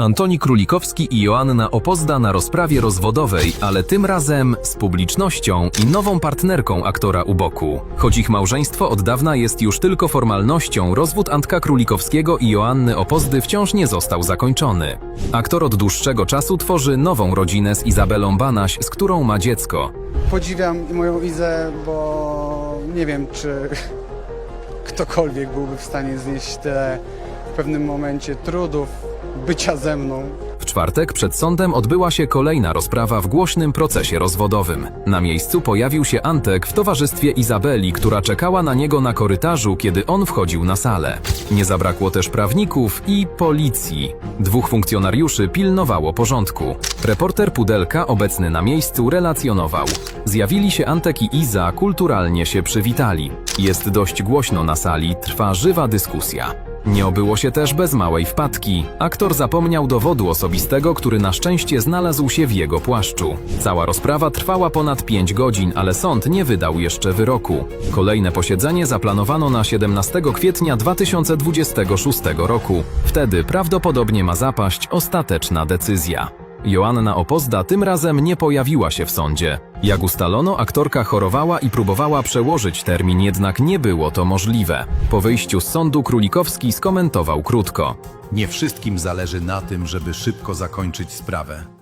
Antoni Królikowski i Joanna Opozda na rozprawie rozwodowej, ale tym razem z publicznością i nową partnerką aktora u boku. Choć ich małżeństwo od dawna jest już tylko formalnością, rozwód Antka Królikowskiego i Joanny Opozdy wciąż nie został zakończony. Aktor od dłuższego czasu tworzy nową rodzinę z Izabelą Banaś, z którą ma dziecko. Podziwiam moją Izę, bo nie wiem, czy ktokolwiek byłby w stanie znieść tyle w pewnym momencie trudów bycia ze mną. W czwartek przed sądem odbyła się kolejna rozprawa w głośnym procesie rozwodowym. Na miejscu pojawił się Antek w towarzystwie Izabeli, która czekała na niego na korytarzu, kiedy on wchodził na salę. Nie zabrakło też prawników i policji. Dwóch funkcjonariuszy pilnowało porządku. Reporter Pudelka, obecny na miejscu, relacjonował. Zjawili się Antek i Iza, kulturalnie się przywitali. Jest dość głośno na sali, trwa żywa dyskusja. Nie obyło się też bez małej wpadki. Aktor zapomniał dowodu osobistego, który na szczęście znalazł się w jego płaszczu. Cała rozprawa trwała ponad 5 godzin, ale sąd nie wydał jeszcze wyroku. Kolejne posiedzenie zaplanowano na 17 kwietnia 2026 roku. Wtedy prawdopodobnie ma zapaść ostateczna decyzja. Joanna Opozda tym razem nie pojawiła się w sądzie. Jak ustalono, aktorka chorowała i próbowała przełożyć termin, jednak nie było to możliwe. Po wyjściu z sądu Królikowski skomentował krótko. Nie wszystkim zależy na tym, żeby szybko zakończyć sprawę.